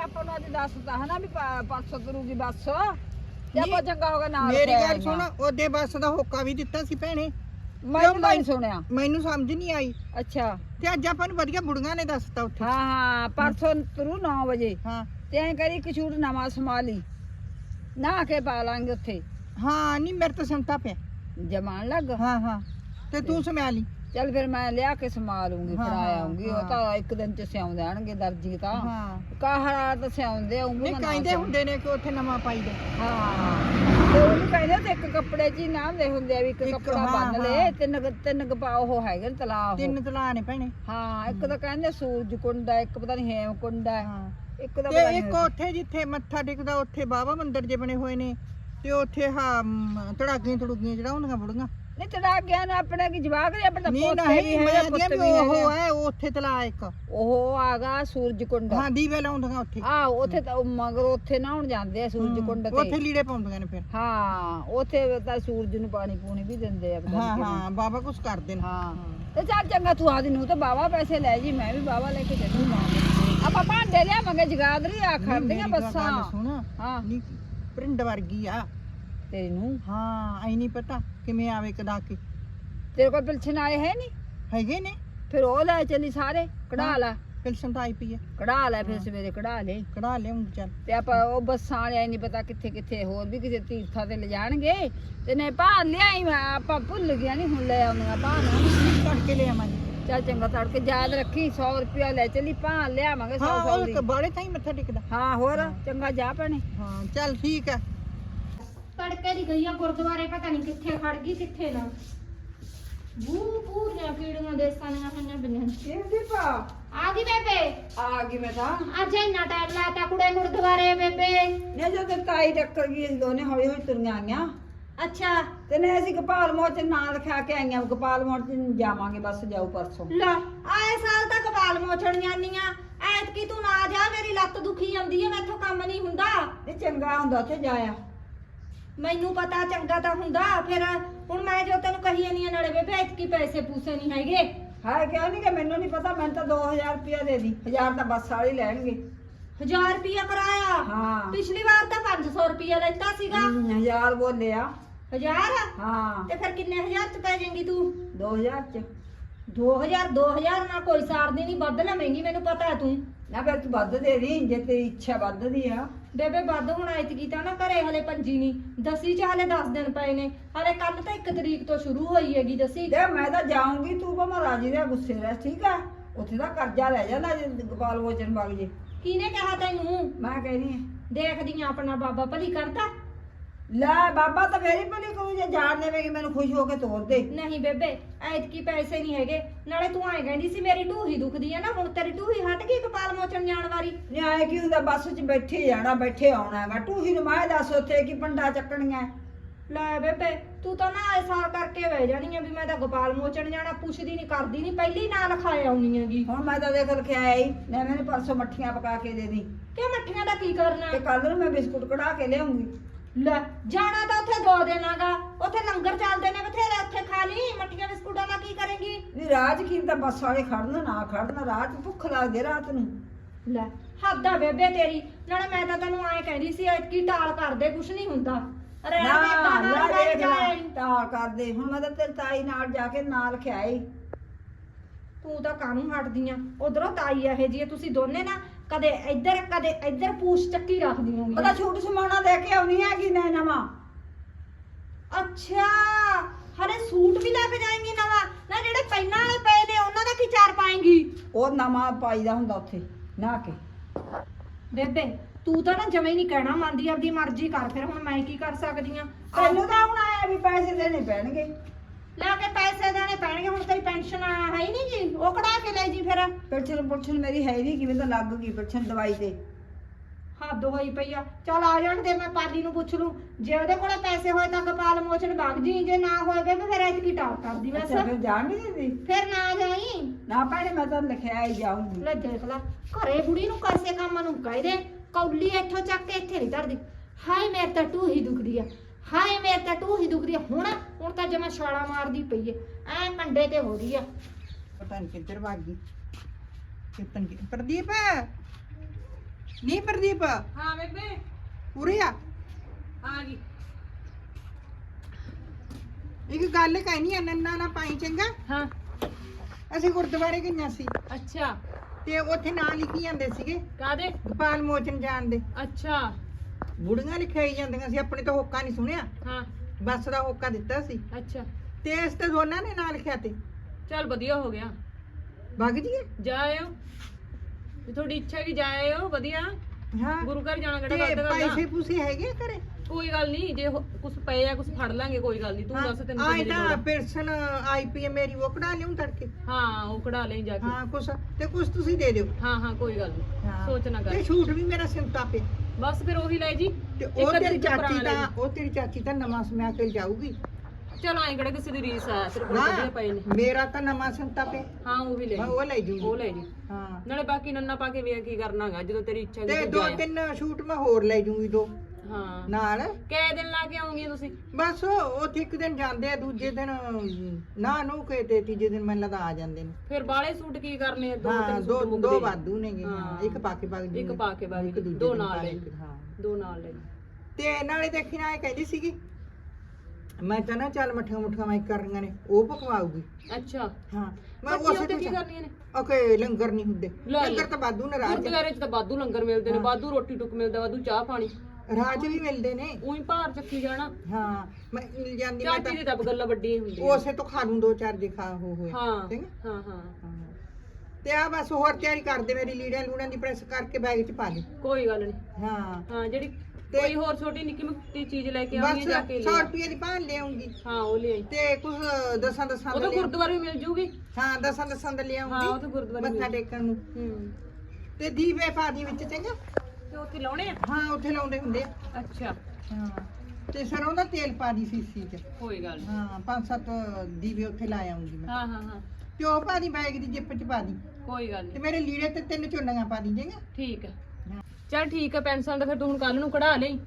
ਆਪਾਂ ਨੂੰ ਅੱਜ ਦੱਸਤਾ ਹਨਾ ਵੀ ਪ- ਪਰਸੋਂ ਤੁਰੂਗੀ ਬੱਸ। ਤੇ ਨਹੀਂ, ਆਪਾਂ ਚੰਗਾ ਹੋ ਗਿਆ ਨਾਲ ਮੇਰੀ ਪੈ ਗੱਲ ਆਈਆਂ। ਸੁਣ ਉਹਦੇ ਬੱਸ ਦਾ ਹੋਕਾ ਵੀ ਦਿੱਤਾ ਸੀ ਭੈਣੇ। ਮੈਨੂੰ ਤਾਂ ਨਹੀਂ ਸੁਣਿਆ। ਮੈਨੂੰ ਸਮਝ ਨਹੀਂ ਆਈ। ਅੱਛਾ। ਤੇ ਅੱਜ ਆਪਾਂ ਨੂੰ ਵਧੀਆ ਬੁੜੀਆਂ ਨੇ ਦੱਸਤਾ ਉੱਥੇ। ਹਾਂ ਹਾਂ ਪਰਸੋਂ ਤੁਰੂ 9 ਵਜੇ। ਹਾਂ। ਤੇ ਐਂ ਕਰੀ ਇੱਕ ਛੂਟ ਨਵਾਂ ਸੰਭਾਲੀ ਨਾ ਕੇ ਪਾ ਲਾਂਗੇ ਉੱਥੇ। ਹਾਂ ਨਹੀਂ ਮੇਰੇ ਤਾਂ ਸੰਤਾ ਪਿਆ। ਜਮਾਨ ਲੱਗ। ਹਾਂ ਹਾਂ। ਤੇ ਤੂੰ ਲਈ। ਚੱਲ ਫਿਰ ਮੈਂ ਲਿਆ ਕੇ ਸਮਾ ਲੂੰਗੀ ਹਾਂ, ਫੜਾ ਆਉਂਗੀ ਉਹ ਹਾਂ। ਤਾਂ ਇੱਕ ਦਿਨ ਚ ਸਿਉਂ ਦੇਣਗੇ ਦਰਜੀ ਤਾਂ। ਹਾਂ। ਕਾਹੜਾ ਤਾਂ ਸਿਉਂਦੇ ਆਉਂਗੀ ਨਹੀਂ ਕਹਿੰਦੇ ਹੁੰਦੇ ਨੇ ਕਿ ਉੱਥੇ ਨਵਾਂ ਪਾਈ ਦੇ। ਹਾਂ। ਤੇ ਉਹ ਵੀ ਕਹਿੰਦੇ ਤੇ ਇੱਕ ਕੱਪੜੇ 'ਚ ਹੀ ਨਾਮ ਦੇ ਹੁੰਦੇ ਆ ਵੀ ਇੱਕ ਇੱਕ, ਕੱਪੜਾ ਹਾਂ, ਬੰਨ ਲੈ ਹਾਂ। ਤਿੰਨ ਕੁ- ਤਿੰਨ ਕਪਾ ਉਹ ਹੈਗੇ ਨੇ ਤਲਾਅ ਉਹ। ਤਿੰਨ ਤਲਾ ਨੇ ਭੈਣੇ। ਹਾਂ ਇੱਕ ਤਾਂ ਕਹਿੰਦੇ ਸੂਰਜ ਕੁੰਡ ਹੈ ਇੱਕ ਪਤਾ ਨਹੀਂ ਹੇਮ ਕੁੰਡ ਹੈ ਹਾਂ। ਇੱਕ ਤਾਂ ਤੇ ਇੱਕ ਉੱਥੇ ਜਿੱਥੇ ਮੱਥਾ ਟੇਕਦਾ ਉੱਥੇ ਬਾਬਾ ਮੰਦਿਰ ਜੇ ਬਣੇ ਹੋਏ ਨੇ। ਤੇ ਉੱਥੇ ਹਾਂ ਤੜਾਗੀਆਂ ਤੜੂਗੀਆਂ ਚੜਾਉਂਦੀਆਂ ਬੁੜੀਆਂ। ਨਹੀਂ ਤੜਾ ਗਿਆ ਨਾ ਆਪਣੇ ਕੀ ਜਵਾਕ ਨੇ ਆਪਣੇ ਤਾਂ ਨਹੀਂ ਪੋਤੇ ਵੀ ਨਹੀਂ ਹੈ ਮੈਂ ਪੁੱਤ ਵੀ ਉਹ ਹੈ ਹੈ ਉੱਥੇ ਤਲਾ ਇੱਕ। ਉਹ ਆਗਾ ਸੂਰਜ ਕੁੰਡ। ਹਾਂ ਦੀਵੇ ਲਾਉਂਦੀਆਂ ਉੱਥੇ। ਆ ਉੱਥੇ ਤਾਂ ਉਹ ਮਗਰ ਉੱਥੇ ਨਹਾਉਣ ਜਾਂਦੇ ਆ ਸੂਰਜ ਕੁੰਡ ਉੱਥੇ ਤੇ ਲੀੜੇ ਪਾਉਂਦੀਆਂ ਨੇ ਫਿਰ। ਹਾਂ ਉੱਥੇ ਤਾਂ ਸੂਰਜ ਨੂੰ ਪਾਣੀ ਪੂਣੀ ਵੀ ਦਿੰਦੇ ਆ ਪਤਾ ਨੀ ਹਾਂ ਕਿਵੇਂ। ਹਾਂ ਬਾਬਾ ਕੁਛ ਕਰਦੇ ਨੇ ਹਾਂ ਤੇ ਚੱਲ ਚੰਗਾ ਤੂੰ ਆਦੀ ਨੂੰ ਤਾਂ ਬਾਵਾ ਪੈਸੇ ਲੈ ਜੀ ਮੈਂ ਵੀ ਬਾਵਾ ਲੈ ਕੇ ਚੱਲੂ ਆਪਾਂ ਭਾਂਡੇ ਲਿਆਵਾਂਗੇ ਜਗਾਦਰੀ ਆ ਖੜਦੀਆਂ ਮੇਰੀ ਗੱਲ ਬੱਸਾਂ। ਸੁਣ। ਹਾਂ। ਨਹੀਂ ਪ੍ਰਿੰਡ ਵਰਗੀ ਆ। ਤੇਰੀ ਨੂੰ? ਹਾਂ ਐ ਨਹੀਂ ਪਤਾ। ਕਿਵੇਂ ਆਵੇ ਕਦਾ ਕੇ? ਤੇਰੇ ਕੋਲ ਪਿਲਛਣ ਆਏ ਹੈ ਨਹੀਂ? ਹੈਗੇ ਨੇ। ਫਿਰ ਉਹ ਲੈ ਚੱਲੀ ਸਾਰੇ ਕਢਾ ਲੈ। ਪਿਲਸਨ ਤਾਂ ਆਈ ਪਈ ਆ ਕਢਾ ਲੈ ਫਿਰ ਸਵੇਰੇ ਕਢਾ ਲੈ। ਕਢਾ ਲਿਆਉਂਗੀ ਚੱਲ। ਤੇ ਆਪਾਂ ਉਹ ਬੱਸਾਂ ਵਾਲਿਆਂ ਨਹੀਂ ਪਤਾ ਕਿੱਥੇ ਕਿੱਥੇ ਹੋਰ ਵੀ ਕਿਸੇ ਤੀਰਥਾਂ ਤੇ ਲਿਜਾਣਗੇ। ਤੇ ਨੇ ਭਾਰ ਲਿਆਈ ਮੈਂ ਆਪਾਂ ਭੁੱਲ ਗਿਆ ਨਹੀਂ ਹੁਣ ਲੈ ਆਉਂਗਾ ਭਾਰ। ਤੜਕੇ ਲੈ ਆਵਾਂਗੇ। ਚੱਲ ਚੰਗਾ ਤੜਕੇ ਯਾਦ ਰੱਖੀ 100 ਰੁਪਿਆ ਲੈ ਚੱਲੀ ਭਾਰ ਲਿਆਵਾਂਗੇ 100 ਹਾਂ 100 ਉਹ ਦੀ ਤਾਂ ਬਾੜੇ ਤਾਂ ਹੀ ਮੱਥਾ ਟੇਕਦਾ। ਹਾਂ ਹੋਰ ਚੰਗਾ ਜਾ ਭੈਣੇ। ਹਾਂ ਚੱਲ ਠੀਕ ਆ ਤੜਕੇ ਦੀ ਗਈ ਆ ਗੁਰਦੁਆਰੇ ਪਤਾ ਨਹੀਂ ਕਿੱਥੇ ਖੜ ਗਈ ਕਿੱਥੇ ਨਾ। ਬੂ ਪੂਰੀਆਂ ਕੀੜੀਆਂ ਦੇਸਾਂ ਦੀਆਂ ਹੋਈਆਂ ਬਿਨਾਂ ਕਿਹਦੀ ਭਾ ਆ ਗਈ ਬੇਬੇ। ਆ ਗਈ ਮੈਂ ਤਾਂ। ਅੱਜ ਇੰਨਾ ਟਾਈਮ ਲਾਤਾ ਕੁੜੇ ਗੁਰਦੁਆਰੇ ਬੇਬੇ। ਨੇ ਜਦੋਂ ਤਾਈ ਟੱਕਰ ਗਈ ਅਸੀਂ ਦੋਨੇ ਹੌਲੀ ਹੌਲੀ ਤੁਰੀਆਂ ਆਈਆਂ। ਅੱਛਾ। ਤੇ ਨੇ ਅਸੀਂ ਗੋਪਾਲ ਮੋਹ ਚ ਨਾਂ ਲਿਖਾ ਕੇ ਆਈਆਂ ਗੋਪਾਲ ਮੋਹ ਚ ਜਾਵਾਂਗੇ ਬਸ ਜਾਊ ਪਰਸੋਂ। ਲੈ ਆਏ ਸਾਲ ਤੱਕ ਬਾਲ ਮੋਚਣ ਜਾਂਦੀਆਂ। ਐਤਕੀ ਤੂੰ ਨਾ ਜਾ ਮੇਰੀ ਲੱਤ ਦੁਖੀ ਜਾਂਦੀ ਹੈ ਮੈਥੋਂ ਕੰਮ ਨਹੀਂ ਹੁੰਦਾ। ਇਹ ਚੰਗਾ ਹੁੰਦਾ ਉੱਥੇ ਜਾਇਆ ਮੈਨੂੰ ਪਤਾ ਚੰਗਾ ਤਾਂ ਹੁੰਦਾ ਫਿਰ ਹੁਣ ਮੈਂ ਜੋ ਤੈਨੂੰ ਕਹੀ ਜਾਂਦੀ ਆ ਨਾਲੇ ਬੇਬੇ ਐਤਕੀ ਪੈਸੇ ਪੂਸੇ ਨਹੀਂ ਹੈਗੇ। ਹਾਏ ਕਿਹਾ ਨਹੀਂ ਕਿ ਮੈਨੂੰ ਨਹੀਂ ਪਤਾ ਮੈਨੂੰ ਤਾਂ 2000 ਰੁਪਇਆ ਦੇ ਦੀ। 1000 ਤਾਂ ਬੱਸ ਵਾਲੇ ਲੈਣਗੇ। 1000 ਰੁਪਿਆ ਕਰਾਇਆ? ਹਾਂ। ਪਿਛਲੀ ਵਾਰ ਤਾਂ 500 ਰੁਪਿਆ ਲੈਤਾ ਸੀਗਾ। 1000 ਬੋਲਿਆ। 1000 ਹਾਂ। ਤੇ ਫਿਰ ਕਿੰਨੇ ਹਜ਼ਾਰ ਚ ਪੈ ਜਾਏਗੀ ਤੂੰ? 2000 ਚ। 2000 2000 ਨਾਲ ਕੋਈ ਸਾਰਦੀ ਨਹੀਂ ਵੱਧ ਲਵੇਂਗੀ ਮੈਨੂੰ ਪਤਾ ਹੈ ਤੂੰ। ਨਾ ਫਿਰ ਤੂੰ ਵੱਧ ਦੇ ਦੀ ਜੇ ਤੇਰੀ ਇੱਛਾ ਵੱਧਦੀ ਆ। ਬੇਬੇ ਵੱਧ ਹੁਣ ਆਇਤ ਕੀਤਾ ਨਾ ਘਰੇ ਹਲੇ ਪੰਜੀ ਨਹੀਂ ਦਸੀ ਚ ਹਲੇ 10 ਦਿਨ ਪਏ ਨੇ। ਹਲੇ ਕੱਲ ਤਾਂ 1 ਤਰੀਕ ਤੋਂ ਸ਼ੁਰੂ ਹੋਈ ਹੈਗੀ ਦਸੀ? ਦੇ ਮੈਂ ਤਾਂ ਜਾਊਂਗੀ ਤੂੰ ਭਾਵੇਂ ਰਾਜੀ ਦੇ ਗੁੱਸੇ ਰਹਿ ਠੀਕ ਆ? ਉੱਥੇ ਦਾ ਕਰਜ਼ਾ ਲੈ ਜਾਂਦਾ ਜੇ ਗੋਪਾਲ ਮੋਚਨ ਵਗ ਜੇ। ਕਿਹਨੇ ਕਿਹਾ ਤੈਨੂੰ? ਮੈਂ ਕਹਿੰਦੀ ਆ ਦੇਖਦੀ ਆਂ ਆਪਣਾ ਬਾਬਾ ਭਲੀ ਕਰਦਾ। ਲੈ ਬਾਬਾ ਤਾਂ ਫੇਰ ਹੀ ਭਲੀ ਕਰੂ ਜੇ ਜਾਣ ਦੇਵੇਗੀ ਮੈਨੂੰ ਖੁਸ਼ ਹੋ ਕੇ ਤੋਰ ਦੇ। ਨਹੀਂ ਬੇਬੇ ਐਤਕੀ ਪੈਸੇ ਨਹੀਂ ਹੈਗੇ। ਨਾਲੇ ਤੂੰ ਐਂ ਕਹਿੰਦੀ ਸੀ ਮੇਰੀ ਢੂਹੀ ਦੁਖਦੀ ਹੈ ਨਾ ਹੁਣ ਤੇਰੀ ਢੂਹੀ ਹਟ ਗਈ ਕਪਾਲ ਮੋਚਨ ਜਾਣ ਵਾਰੀ ਨਿਆਏ ਕੀ ਹੁੰਦਾ ਬੱਸ 'ਚ ਬੈਠੇ ਜਾਣਾ ਬੈਠੇ ਆਉਣਾ ਹੈਗਾ। ਟੂਹੀ ਨੂੰ ਮੈਂ ਦੱਸ ਉੱਥੇ ਕੀ ਪੰਡਾ ਚੱਕਣੀਆਂ। ਲੈ ਬੇਬੇ ਤੂੰ ਤਾਂ ਨਾ ਐਸਾ ਕਰਕੇ ਬਹਿ ਜਾਣੀ ਆ ਵੀ ਮੈਂ ਤਾਂ ਗੋਪਾਲ ਮੋਚਨ ਜਾਣਾ ਪੁੱਛਦੀ ਨਹੀਂ ਕਰਦੀ ਨਹੀਂ ਪਹਿਲੀ ਨਾ ਲਿਖਾਏ ਆਉਣੀ ਹੈਗੀ। ਹੁਣ ਮੈਂ ਤਾਂ ਦੇਖ ਲਿਖਿਆ ਹੀ ਮੈਂ ਮੈਨੂੰ ਪਰਸੋਂ ਮੱਠੀਆਂ ਪਕਾ ਕੇ ਦੇ ਦੀ। ਕਿ ਮੱਠੀਆਂ ਦਾ ਕੀ ਕਰਨਾ? ਤੇ ਕੱਲ ਨੂੰ ਮੈਂ ਬਿਸਕੁਟ ਕਢਾ ਕੇ ਲਿਆਉਂਗੀ। ਲੈ ਜਾਣਾ ਤਾਂ ਉੱਥੇ ਦੋ ਦਿਨਾਗਾ ਉੱਥੇ ਲੰਗਰ ਚੱਲਦੇ ਨੇ ਬਥੇਰੇ ਉੱਥੇ ਖਾ ਲਈ ਮੱਠੀਆਂ ਬਿਸਕੁਟਾਂ ਦਾ ਕੀ ਕਰੇਂਗੀ? ਨਹੀਂ ਰਾਜ ਕੀ ਤਾਂ ਬੱਸ ਵਾਲੇ ਖੜਨ ਨਾ ਖੜਨ ਰਾਤ ਭੁੱਖ ਲੱਗਦੀ ਰਾਤ ਨੂੰ। ਲੈ ਹੱਦ ਆ ਬੇਬੇ ਤੇਰੀ। ਨਾਲੇ ਮੈਂ ਤਾਂ ਤੈਨੂੰ ਐਂ ਕਹਿੰਦੀ ਸੀ ਐਤਕੀ ਟਾਲ ਕਰਦੇ ਕੁਛ ਨਹੀਂ ਹੁੰਦਾ। ਰਹਿਣ ਦੇ ਨਾ ਨਾ ਲੈ ਦੇਖ ਲੈ ਜਾਏ। ਤਾਂ ਕਰਦੇ। ਹੁਣ ਮੈਂ ਤਾਂ ਤੇਰੀ ਤਾਈ ਨਾਲ ਜਾ ਕੇ ਨਾਲ ਖਿਆਈ ਤੂੰ ਤਾਂ ਕਾਹਨੂੰ ਹਟਦੀਆਂ ਉਧਰੋਂ ਤਾਈ ਇਹੋ ਜੀ ਤੁਸੀਂ ਦੋਨੇ ਨਾ ਕਦੇ ਇੱਧਰ ਕਦੇ ਇੱਧਰ ਪੂਛ ਚੱਕੀ ਰੱਖਦੀ ਹੋਗੀ ਪਤਾ ਛੂਟ ਸਮਾਉਣਾ ਦੇ ਕੇ ਆਉਣੀ ਹੈਗੀ ਨਾ ਨਵਾਂ। ਅੱਛਾ ਹਰੇ ਸੂਟ ਵੀ ਲੈ ਕੇ ਜਾਏਂਗੀ ਨਵਾਂ। ਨਾ ਜਿਹੜੇ ਪਹਿਲਾਂ ਵਾਲੇ ਪਏ ਨੇ ਉਹਨਾਂ ਦਾ ਕੀ ਚਾਰ ਪਾਏਂਗੀ? ਉਹ ਨਵਾਂ ਪਾਈਦਾ ਹੁੰਦਾ ਉੱਥੇ ਨਾ ਕੇ। ਬੇਬੇ ਤੂੰ ਤਾਂ ਨਾ ਜਮੇ ਨਹੀਂ ਕਹਿਣਾ ਮੰਨਦੀ ਆਪਦੀ ਮਰਜ਼ੀ ਕਰ ਫਿਰ ਹੁਣ ਮੈਂ ਕੀ ਕਰ ਸਕਦੀ ਆ ਤੈਨੂੰ ਤਾਂ ਹੁਣ ਆਇਆ ਵੀ ਪੈਸੇ ਦੇਣੇ ਪੈਣਗੇ। ਲੈ ਕੇ ਪੈਸੇ ਦੇਣੇ ਪੈਣਗੇ ਹੁਣ ਤੇਰੀ ਪੈਨਸ਼ਨ ਆ ਹੈ ਨਹੀਂ ਜੀ। ਉਹ ਕਢਾ ਕੇ ਲੈ ਜੀ ਫਿਰ। ਪਿਲਛਣ ਪੁਲਛਣ ਮੇਰੀ ਹੈ ਨਹੀਂ ਕਿਵੇਂ ਤਾਂ ਲੱਗ ਗਈ ਪਿਲਛਣ ਦਵਾਈ ਤੇ। ਹੱਦ ਹੋਈ ਪਈ ਆ। ਚਲ ਆ ਜਾਣ ਤੇ ਮੈਂ ਪਾਲੀ ਨੂੰ ਪੁੱਛ ਲੂੰ। ਜੇ ਉਹਦੇ ਕੋਲੇ ਪੈਸੇ ਹੋਏ ਤਾਂ ਕਪਾਲ ਮੋਚਨ ਵਗ ਜੀ ਜੇ ਨਾ ਹੋਏ ਬੇਬੇ ਫਿਰ ਐਤਕੀ ਟਾਲ ਕਰਦੀ ਬਸ। ਅੱਛਾ ਫਿਰ ਜਾਣ ਨਹੀਂ ਦਿੰਦੀ? ਫਿਰ ਨਾ ਜਾਈ। ਨਾ ਭੈਣੇ ਮੈਂ ਤਾਂ ਲਿਖਿਆ ਹੀ ਜਾਊਂਗੀ। ਲੈ ਦੇਖ ਲੈ ਘਰੇ ਬੁੜੀ ਨੂੰ ਕਾਸੇ ਕੰਮ ਨੂੰ ਕਹਦੇ ਕੌਲੀ ਇੱਥੋਂ ਚੱਕ ਕੇ ਇੱਥੇ ਨਹੀਂ ਧਰਦੀ। ਹਾਏ ਮੇਰੇ ਤਾਂ ਟੂਹੀ ਦੁਖਦੀ ਆ। ਮੇਰੇ ਤਾਂ ਟੂਹੀ ਦੁਖਦੀ ਆ। ਹੁਣ ਹੁਣ ਤਾਂ ਜਮਾ ਛਾਲਾ ਮਾਰਦੀ ਪਈ ਏ। ਐ ਕੰਡੇ ਤੇ ਹੋ ਰਹੀ ਆ। ਪਤਾ ਨਹੀਂ ਕਿੱਧਰ ਭੱਗ ਗਈ। ਕਿਤਨ ਕੀ ਪ੍ਰਦੀਪ? ਨਹੀਂ ਪ੍ਰਦੀਪ? ਹਾਂ ਬੇਬੇ। ਉਰੇ ਆ। ਆ ਗਈ। ਇੱਕ ਗੱਲ ਕਹਿਣੀ ਆ ਨੰਨਾ ਨਾ ਪਾਈ ਚੰਗਾ? ਹਾਂ। ਅਸੀਂ ਗੁਰਦੁਆਰੇ ਗਈਆਂ ਸੀ। ਅੱਛਾ। ਤੇ ਉੱਥੇ ਨਾਂ ਲਿਖੀ ਜਾਂਦੇ ਸੀਗੇ। ਕਾਦੇ ਗੋਪਾਲ ਮੋਚਨ ਜਾਣ ਦੇ। ਅੱਛਾ। ਬੁੜੀਆਂ ਲਿਖਾਈ ਜਾਂਦੀਆਂ ਸੀ ਆਪਣੇ ਤਾਂ ਹੋਕਾ ਨਹੀਂ ਸੁਣਿਆ। ਹਾਂ। ਬੱਸ ਦਾ ਹੋਕਾ ਦਿੱਤਾ ਸੀ। ਅੱਛਾ। ਤੇ ਇਸ ਤੇ ਦੋਨਾਂ ਨੇ ਨਾਂ ਲਿਖਿਆ ਤੇ। ਚੱਲ ਵਧੀਆ ਹੋ ਗਿਆ। ਵਗ ਜੀਏ? ਜਾ ਆਇਓ ਜੇ ਤੁਹਾਡੀ ਇੱਛਾ ਕਿ ਜਾ ਆਇਓ ਵਧੀਆ। ਹਾਂ। ਗੁਰੂ ਘਰ ਜਾਣਾ ਕਿਹੜਾ ਤੇ ਗਲਤ ਗੱਲ ਪੈਸੇ ਆ? ਪੂਸੇ ਹੈਗੇ ਘਰੇ? ਕੋਈ ਗੱਲ ਨਹੀਂ ਜੇ ਕੁਝ ਪਏ ਆ ਕੁਝ ਫੜ ਲਾਂਗੇ ਕੋਈ ਗੱਲ ਨਹੀਂ। ਤੂੰ ਦੱਸ ਤੈਨੂੰ ਆਈ ਕਿੰਨੀ ਲੋੜ ਤਾਂ ਆ। ਪਰਸਨ ਆਈਪੀਏ ਮੇਰੀ ਉਹ ਕਢਾ ਲਿਉਂ ਤੜਕੇ। ਹਾਂ ਉਹ ਕਢਾ ਲਈ ਜਾ ਕੇ। ਹਾਂ ਕੁਛ ਤੇ ਕੁਛ ਤੁਸੀਂ ਦੇ ਦਿਓ। ਹਾਂ ਹਾਂ ਕੋਈ ਗੱਲ ਨਹੀਂ। ਹਾਂ। ਸੋਚ ਨਾ ਤੇ ਕਰ ਛੂਟ ਵੀ ਮੇਰਾ ਸਿੰਤਾ ਪੇ ਬਸ ਫਿਰ ਉਹੀ ਲੈ ਜੀ ਤੇ ਇੱਕ ਉਹ ਅੱਧੀ ਤੇਰੀ ਚਾਚੀ ਪੁਰਾਣਾ ਲੈ ਤਾਂ ਉਹ ਤੇਰੀ ਚਾਚੀ ਤਾਂ ਨਵਾਂ ਸਮਿਆ ਕੇ ਜਾਊਗੀ। ਚਲ ਆਏ ਕਿਹੜਾ ਕਿਸੇ ਦੀ ਰੀਸ ਆ ਨਾ ਵਧੀਆ ਪਏ ਨੇ। ਮੇਰਾ ਤਾਂ ਨਵਾਂ ਸਿੰਤਾ ਪੇ ਹਾਂ ਉਹੀ ਲੈ ਜੀ। ਉਹ ਲੈ ਜੂਗੀ। ਉਹ ਲੈ ਜੀ। ਹਾਂ। ਨਾਲੇ ਬਾਕੀ ਨੰਨਾ ਪਾ ਕੇ ਵੇਖ ਕੀ ਕਰਨਾਗਾ ਜਦੋਂ ਤੇਰੀ ਇੱਛਾ ਤੇ ਦੋ ਤਿੰਨ ਸ਼ੂਟ ਮੈਂ ਹੋਰ ਲੈ ਜੂਗੀ ਦੋ। ਹਾਂ। ਨਾਲ? ਕੈ ਦਿਨ ਲਾ ਕੇ ਆਉਂਗੀ ਤੁਸੀਂ? ਬਸ ਉਹ ਉੱਥੇ ਇੱਕ ਦਿਨ ਜਾਂਦੇ ਆ ਦੂਜੇ ਦਿਨ ਨਾ ਨੂੰ ਕੇ ਤੇ ਤੀਜੇ ਦਿਨ ਮੈਨੂੰ ਲੱਗਦਾ ਆ ਜਾਂਦੇ ਨੇ। ਫਿਰ ਬਾਲੇ ਸੂਟ ਕੀ ਕਰਨੇ ਆ? ਦੋ ਹਾਂ ਤਿੰਨ ਦੋ ਸੂਟ ਮੁੱਕਦੇ ਦੋ ਆ। ਵਾਧੂ ਨੇਗੇ ਹਾਂ ਹਾਂ। ਇੱਕ ਪਾ ਕੇ ਵਗ ਇੱਕ ਪਾ ਕੇ ਵਗ ਇੱਕ ਦੂਜੇ ਦੋ ਦਿਨ ਨਾਲ ਪਾ ਲੈ। ਕੇ, ਹਾਂ। ਦੋ ਨਾਲ ਲੈ। ਤੇ ਨਾਲੇ ਦੇਖੀ ਨਾ ਇਹ ਕਹਿੰਦੀ ਸੀਗੀ ਮੈਂ ਤਾਂ ਨਾ ਚੱਲ ਮੱਠੀਆਂ ਮੁੱਠੀਆਂ ਮੈਂ ਕਰਨੀਆਂ ਨੇ ਉਹ ਪਕਵਾਉਗੀ ਅੱਛਾ। ਹਾਂ ਮੈਂ ਮੈਂ ਉਸੇ ਤੇ ਕੀ ਤੋਂ ਕਰਨੀਆਂ ਨੇ? ਓਕੇ ਲੰਗਰ ਨਹੀਂ ਹੁੰਦੇ। ਲੈ। ਲੰਗਰ ਤਾਂ ਵਾਧੂ ਨੇ। ਰਾਜ ਗੁਰਦੁਆਰੇ ਚ ਤਾਂ ਬਾਦੂ ਲੰਗਰ ਮਿਲਦੇ ਨੇ ਬਾਦੂ ਰੋਟੀ ਟੁੱਕ ਮਿਲਦਾ ਬਾਦੂ ਚਾਹ ਪਾਣੀ। ਰਾਜ ਵੀ ਮਿਲਦੇ ਨੇ। ਉਹੀ ਭਾਰ ਚੱਕੀ ਜਾਣਾ। ਹਾਂ ਮੈਂ ਮਿਲ ਜਾਂਦੀ ਮੈਂ ਚਾਚੀ ਦੀ ਤਾਂ ਗੱਲਾਂ ਵੱਡੀਆਂ ਹੀ ਹੁੰਦੀਆਂ। ਉਸੇ ਤੋਂ ਖਾ ਲੂੰ ਦੋ ਚਾਰ ਜੇ ਖਾ ਹੋ ਹੋਏ। ਹਾਂ ਚੰਗਾ? ਹਾਂ? ਹਾਂ ਹਾਂ। ਤੇ ਆ ਬਸ ਹੋਰ ਤਿਆਰੀ ਕਰ ਦੇ ਮੇਰੀ ਲੀੜਿਆਂ ਲੂੜਾਂ ਦੀ ਪ੍ਰੈਸ ਕਰਕੇ ਬੈਗ 'ਚ ਪਾ ਦੇ ਕੋਈ ਗੱਲ ਨਹੀਂ। ਹਾਂ। ਹਾਂ ਜਿਹੜੀ ਤੇ- ਕੋਈ ਹੋਰ ਛੋਟੀ ਨਿੱਕੀ ਮੁੱਕੀ ਚੀਜ਼ ਲੈ ਕੇ ਆਉਣੀ ਬਸ ਜਾ ਕੇ 100 ਲੈ ਰੁਪਏ ਦੀ ਭਾਣ ਲਿਆਉਂਗੀ ਹਾਂ ਉਹ ਲੈ ਆਈ। ਤੇ ਕੁਝ ਦਸਾਂ ਦਸਾਂ ਉਹ ਦਾ ਤਾਂ ਗੁਰਦੁਆਰੇ ਵੀ ਮਿਲ ਜੂਗੀ। ਹਾਂ ਦਸਾਂ ਦਸਾਂ ਦਾ ਹਾਂ ਉਹ ਲਿਆਉਂਗੀ ਤਾਂ ਗੁਰਦੁਆਰੇ ਮੱਥਾ ਟੇਕਣ ਨੂੰ। ਹੂੰ। ਤੇ ਦੀਵੇ ਪਾ ਦੀ ਵਿੱਚ ਚੰਗਾ? ਤੇ ਉੱਥੇ ਲਾਉਣੇ ਆ? ਹਾਂ ਉੱਥੇ ਲਾਉਂਦੇ ਹੁੰਦੇ ਆ। ਅੱਛਾ। ਹਾਂ। ਤੇ ਸਰੋਂ ਦਾ ਤੇਲ ਪਾ ਦੀ ਸੀਸੀ 'ਚ। ਕੋਈ ਗੱਲ ਨੀ। ਹਾਂ ਪੰਜ ਸੱਤ ਦੀਵੇ ਉੱਥੇ ਲਾ ਆਉਂਗੀ ਮੈਂ। ਹਾਂ ਹਾਂ ਪਾ ਦੀ ਬੈਗ ਦੀ ਜਿੱਪ 'ਚ ਪਾ ਦੀ। ਕੋਈ ਗੱਲ ਤੇ ਨਹੀਂ ਮੇਰੇ ਲੀੜੇ ਤੇ ਤਿੰਨ ਚੁੰਨੀਆਂ ਪਾ ਦੀ ਚੰਗਾ ਠੀਕ ਹੈ ਹਾਂ। ਚਲ ਠੀਕ ਹੈ ਪੈਨਸਲ ਦਾ ਫਿਰ ਤੂੰ ਹੁਣ ਕੱਲ ਨੂੰ ਕਢਾ ਲਈ।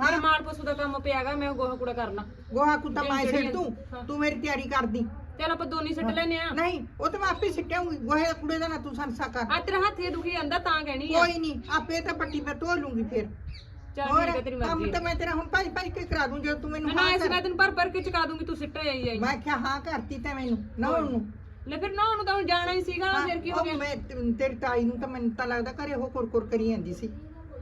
ਹਾਂ। ਹਾਂ ਮਾਲ ਪਸ਼ੂ ਦਾ ਕੰਮ ਪਿਆਗਾ ਮੈਂ ਉਹ ਗੋਹਾ ਕੂੜਾ ਕਰਨਾ। ਗੋਹਾ ਕੁੱਤਾ ਸਿੱਟ ਜਿਹੜੀ- ਤੂੰ। ਹਾਂ। ਤੂੰ ਮੇਰੀ ਤਿਆਰੀ ਕਰਦੀ। ਚਲ ਆਪਾਂ ਦੋਨੀ ਸਿੱਟ ਲੈਨੇ ਆ ਨਹੀਂ ਉਹ ਤਾਂ ਮੈਂ ਆਪੇ ਸਿੱਟਾਂਗੀ ਗੋਹੇ ਦਾ ਕੁੜੇ ਦਾ ਨਾ ਤੂੰ ਸੰਸਾ ਕਰ ਆ ਤੇਰਾ ਹੱਥ ਦੁਖੀ ਜਾਂਦਾ ਤਾਂ ਕਹਿਣੀ ਆ। ਕੋਈ ਨਹੀਂ ਆਪੇ ਤਾਂ ਪੱਟੀ ਮੈਂ ਧੋ ਲੂੰਗੀ ਫਿਰ। ਚਲ ਹੋਰ ਠੀਕ ਹੈ ਤੇਰੀ ਕੰਮ ਤਾਂ ਮੈਂ ਤੇਰਾ ਹੁਣ ਭਾਈ ਭਾਈ ਕੇ ਕਰਾ ਦੂੰ ਜਦੋਂ ਤੂੰ ਮੈਨੂੰ ਨਾ ਹਾਂ ਇਸ ਕਰ। ਭਰ ਭਰ ਕੇ ਚਕਾ ਦੂੰਗੀ ਤੂੰ ਸਿੱਟ ਆਈ ਆਈ ਮੈਂ ਕਿਹਾ ਹਾਂ ਕਰਤੀ ਤਾਂ ਮੈਨੂੰ ਨਾ ਕੋਈ ਉਹਨੂੰ। ਲੈ ਫਿਰ ਨਾ ਉਹਨੂੰ ਤਾਂ ਹੁਣ ਜਾਣਾ ਹੀ ਸੀਗਾ ਫਿਰ ਕੀ ਹੋ ਉਹ ਗਿਆ? ਮੈਂ ਤੇ- ਤੇਰੀ ਤਾਈ ਨੂੰ ਤਾਂ ਮੈਨੂੰ ਤਾਂ ਲੱਗਦਾ ਘਰੇ ਉਹ ਕੁਰਕੁਰ ਕਰੀ ਜਾਂਦੀ ਸੀ।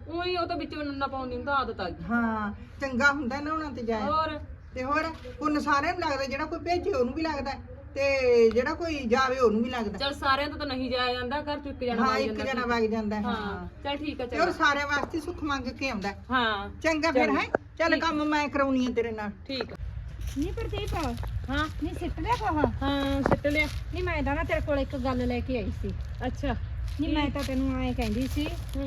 ਉਹੀ ਉਹ ਤਾਂ ਵਿੱਚ ਨੰਨਾ ਪਾਉਂਦੀ ਨੂੰ ਤਾਂ ਆਦਤ ਆ ਗਈ। ਹਾਂ ਚੰਗਾ ਹੁੰਦਾ ਨਾ ਉਹਨਾਂ ਤੇ ਜਾਏ ਹੋਰ? ਤੇ ਹੋਰ ਪੁੰਨ ਸਾਰਿਆਂ ਨੂੰ ਲੱਗਦਾ ਜਿਹੜਾ ਕੋਈ ਭੇਜੇ ਉਹਨੂੰ ਵੀ ਲੱਗਦਾ ਤੇ ਜਿਹੜਾ ਕੋਈ ਜਾਵੇ ਉਹਨੂੰ ਵੀ ਲੱਗਦਾ। ਚਲ ਸਾਰਿਆਂ ਤੋਂ ਤਾਂ ਨਹੀਂ ਜਾਇਆ ਜਾਂਦਾ ਘਰ ਚ ਇੱਕ ਜਣਾ ਹਾਂ ਇੱਕ ਜਣਾ ਵਗ ਜਾਂਦਾ ਹੈ, ਹਾਂ ਚਲ ਠੀਕ ਹੈ ਤੇ ਉਹ ਚਲ ਸਾਰਿਆਂ ਵਾਸਤੇ ਸੁੱਖ ਮੰਗ ਕੇ ਆਉਂਦਾ ਹੈ। ਹਾਂ ਚੰਗਾ ਫਿਰ। ਹੈ। ਚੱਲ ਕੰਮ ਮੈਂ ਕਰਾਉਣੀ ਹੈ ਤੇਰੇ ਨਾਲ। ਠੀਕ ਆ। ਨਹੀਂ ਪ੍ਰਦੀਪ ਹਾਂ। ਨਹੀਂ ਸਿੱਟ ਲਿਆ ਕੋਹਾ ਹਾਂ ਸਿੱਟ ਲਿਆ। ਨਹੀਂ ਮੈਂ ਤਾਂ ਨਾ ਤੇਰੇ ਕੋਲ ਇੱਕ ਗੱਲ ਲੈ ਕੇ ਆਈ ਸੀ। ਅੱਛਾ। ਨਹੀਂ ਮੈਂ ਤਾਂ ਤੈਨੂੰ ਐਂ ਕਹਿੰਦੀ ਸੀ।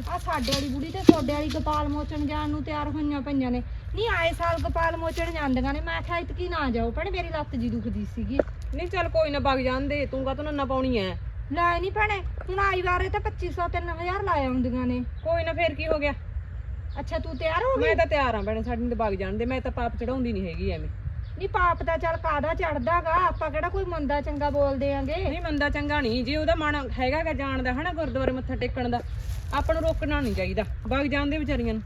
ਆ ਸਾਡੇ ਵਾਲੀ ਬੁੜੀ ਤੇ ਤੁਹਾਡੇ ਵਾਲੀ ਗੋਪਾਲ ਮੋਚਣ ਜਾਣ ਨੂੰ ਤਿਆਰ ਹੋਈਆਂ ਪਈਆਂ ਨੇ। ਨਹੀਂ ਆਏ ਸਾਲ ਗੋਪਾਲ ਮੋਚਣ ਜਾਂਦੀਆਂ ਨੇ ਮੈਂ ਆਖਿਆ ਇਤਕੀ ਨਾ ਜਾਓ ਭੈਣੇ ਮੇਰੀ ਲੱਤ ਜੀ ਦੁਖਦੀ ਸੀਗੀ। ਨਹੀਂ ਚੱਲ ਕੋਈ ਨਾ ਵਗ ਜਾਂਦੇ ਤੂੰ ਕਾ ਤੂੰ ਨੰਨਾ ਪਾਉਣੀ ਐ? ਲੈ ਨਹੀਂ ਭੈਣੇ ਹੁਣ ਆਈ ਵਾਰੇ ਤਾਂ 2500 3000 ਲਾਇਆ ਹੁੰਦੀਆਂ ਨੇ। ਕੋਈ ਨਾ ਫੇਰ ਕੀ ਹੋ ਗਿਆ? ਅੱਛਾ ਤੂੰ ਤਿਆਰ ਹੋ ਗਈ? ਮੈਂ ਤਾਂ ਤਿਆਰ ਆ ਭੈਣੇ ਸਾਡੇ ਨੂੰ ਤਾਂ ਵਗ ਜਾਣਦੇ ਮੈਂ ਤਾਂ ਪਾਪ ਚੜਾਉਂਦੀ ਨਹੀਂ ਹੈਗੀ ਐਵੇਂ। ਨਹੀਂ ਪਾਪ ਦਾ ਚੱਲ ਕਾਦਾ ਚੜਦਾਗਾ ਆਪਾਂ ਕਿਹੜਾ ਕੋਈ ਮੰਦਾ ਚੰਗਾ ਬੋਲਦੇ ਆਂਗੇ ਨਹੀਂ ਮੰਦਾ ਚੰਗਾ ਨਹੀਂ ਜੇ ਉਹਦਾ ਮਨ ਹੈਗਾਗਾ ਜਾਣ ਦਾ ਹਨਾ ਗੁਰਦੁਆਰੇ ਮੱਥਾ ਟੇਕਣ ਦਾ ਆਪਾਂ ਨੂੰ ਰੋਕਣਾ ਨਹੀਂ ਚਾਹੀਦਾ ਵਗ ਜਾਂਦੇ ਵਿਚਾਰੀਆਂ ਨੂੰ।